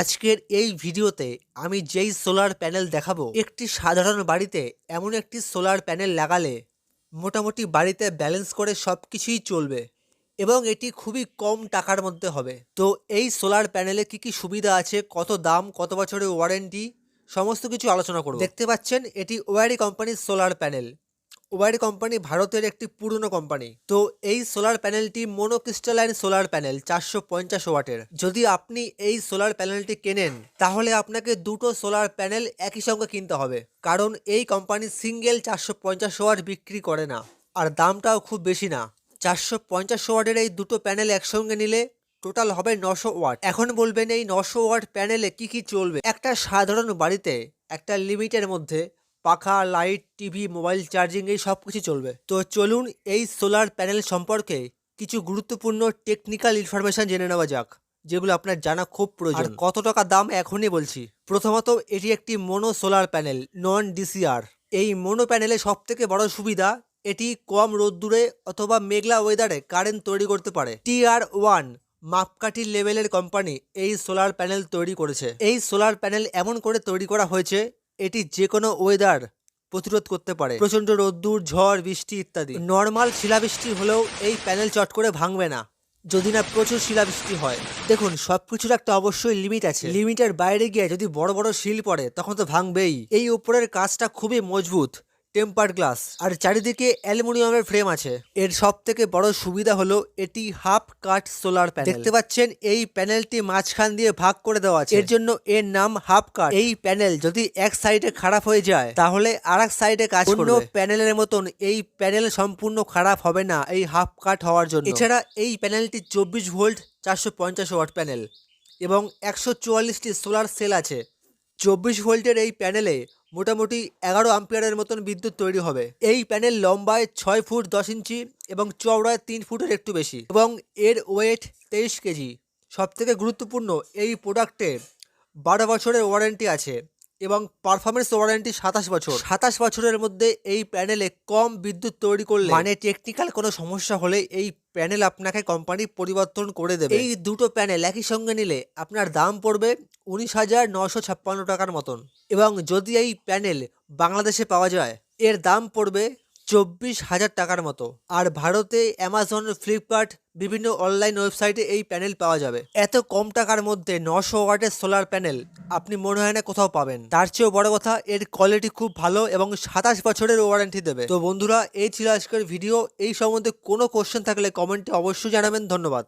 আজকের এই ভিডিওতে আমি যেই সোলার প্যানেল দেখাবো, একটি সাধারণ বাড়িতে এমন একটি সোলার প্যানেল লাগালে মোটামুটি বাড়িতে ব্যালেন্স করে সব কিছুই চলবে এবং এটি খুবই কম টাকার মধ্যে হবে। তো এই সোলার প্যানেলে কি কি সুবিধা আছে, কত দাম, কত বছরের ওয়ারেন্টি, সমস্ত কিছু আলোচনা করব। দেখতে পাচ্ছেন, এটি ওয়ারি কোম্পানির সোলার প্যানেল। ওয়ারি কোম্পানি ভারতের একটি পুরনো কোম্পানি। তো এই সোলার প্যানেলটি মোনোক্রিস্টালাইন সোলার প্যানেল, চারশো পঞ্চাশ ওয়াটের। যদি আপনি এই সোলার প্যানেলটি কেনেন, তাহলে আপনাকে দুটো সোলার প্যানেল একই সঙ্গে কিনতে হবে। কারণ এই কোম্পানি সিঙ্গেল চারশো পঞ্চাশ ওয়াট বিক্রি করে না, আর দামটাও খুব বেশি না। চারশো পঞ্চাশ ওয়াটের এই দুটো প্যানেল একসঙ্গে নিলে টোটাল হবে নশো ওয়াট। এখন বলবেন এই নশো ওয়াট প্যানেলে কি কি চলবে? একটা সাধারণ বাড়িতে, একটা লিমিটের মধ্যে পাখা, লাইট, টিভি, মোবাইল চার্জিং, এই সব কিছু চলবে। তো চলুন এই সোলার প্যানেল সম্পর্কে কিছু গুরুত্বপূর্ণ টেকনিক্যাল ইনফরমেশন জেনে নেওয়া যাক, যেগুলো আপনার জানা খুব প্রয়োজন। কত টাকা দাম এখনই বলছি? প্রথমত, এটি একটি mono solar panel, non DCR. এই মোনো প্যানেলে সব থেকে বড় সুবিধা, এটি কম রোদ্দুরে অথবা মেঘলা ওয়েদারে কারেন্ট তৈরি করতে পারে। টিআর ওয়ান, মাপকাঠি লেভেলের কোম্পানি, এই সোলার প্যানেল তৈরি করেছে। এই সোলার প্যানেল এমন করে তৈরি করা হয়েছে এটি যে কোনো ওয়েদার প্রতিরোধ করতে পারে। প্রচণ্ড রোদ্দুর, ঝড়, বৃষ্টি ইত্যাদি। নর্মাল শিলাবৃষ্টি হলেও এই প্যানেল চট করে ভাঙবে না, যদি না প্রচুর শিলাবৃষ্টি হয়। দেখুন সব কিছুর একটা অবশ্যই লিমিট আছে। লিমিটের বাইরে গিয়ে যদি বড় বড় শিল পড়ে, তখন তো ভাঙবেই। এই উপরের কাজটা খুবই মজবুত। Temper glass. আর চারিদিকে অ্যালুমিনিয়ামের ফ্রেম আছে। এর সব থেকে বড় সুবিধা হলো এটি হাফ কাট সোলার প্যানেল। দেখতে পাচ্ছেন এই প্যানেলটি মাঝখান দিয়ে ভাগ করে দেওয়া আছে। এর জন্য এর নাম হাফ কাট। এই প্যানেল যদি এক সাইডে খারাপ হয়ে যায় তাহলে আর এক সাইডে কাজ করবে। প্যানেলের মতন এই প্যানেল সম্পূর্ণ খারাপ হবে না এই হাফ কাট হওয়ার জন্য। এছাড়া এই প্যানেলটি চব্বিশ ভোল্ট চারশো পঞ্চাশ ওয়াট প্যানেল এবং একশো চুয়াল্লিশটি সোলার সেল আছে। চব্বিশ ভোল্টের এই প্যানেলে মোটামুটি এগারো আম্পিয়ারের মতন বিদ্যুৎ তৈরি হবে। এই প্যানেল লম্বায় ছয় ফুট দশ ইঞ্চি এবং চওড়ায় তিন ফুটের একটু বেশি এবং এর ওয়েট তেইশ কেজি। সবথেকে গুরুত্বপূর্ণ এই প্রোডাক্টে বারো বছরের ওয়ারেন্টি আছে। এবং পারফরমেন্স ওয়ারেন্টি সাতাশ বছর। সাতাশ বছরের মধ্যে এই প্যানেলে কম বিদ্যুৎ তৈরি করলে মানে টেকনিক্যাল কোনো সমস্যা হলে এই প্যানেল আপনাকে কোম্পানি পরিবর্তন করে দেবে। এই দুটো প্যানেল একই সঙ্গে নিলে আপনার দাম পড়বে উনিশ হাজার নশো ছাপ্পান্ন টাকার মতন। এবং যদি এই প্যানেল বাংলাদেশে পাওয়া যায় এর দাম পড়বে চব্বিশ হাজার টাকার মতো। আর ভারতে অ্যামাজন ফ্লিপকার্ট বিভিন্ন অনলাইন ওয়েবসাইটে এই প্যানেল পাওয়া যাবে। এত কম টাকার মধ্যে নশো ওয়াটের সোলার প্যানেল আপনি মনে হয় না কোথাও পাবেন। তার চেয়েও বড় কথা, এর কোয়ালিটি খুব ভালো এবং সাতাশ বছরের ওয়ারেন্টি দেবে। তো বন্ধুরা, এই ছিল আজকের ভিডিও এই সম্বন্ধে কোনো কোশ্চেন থাকলে কমেন্টে অবশ্যই জানাবেন। ধন্যবাদ।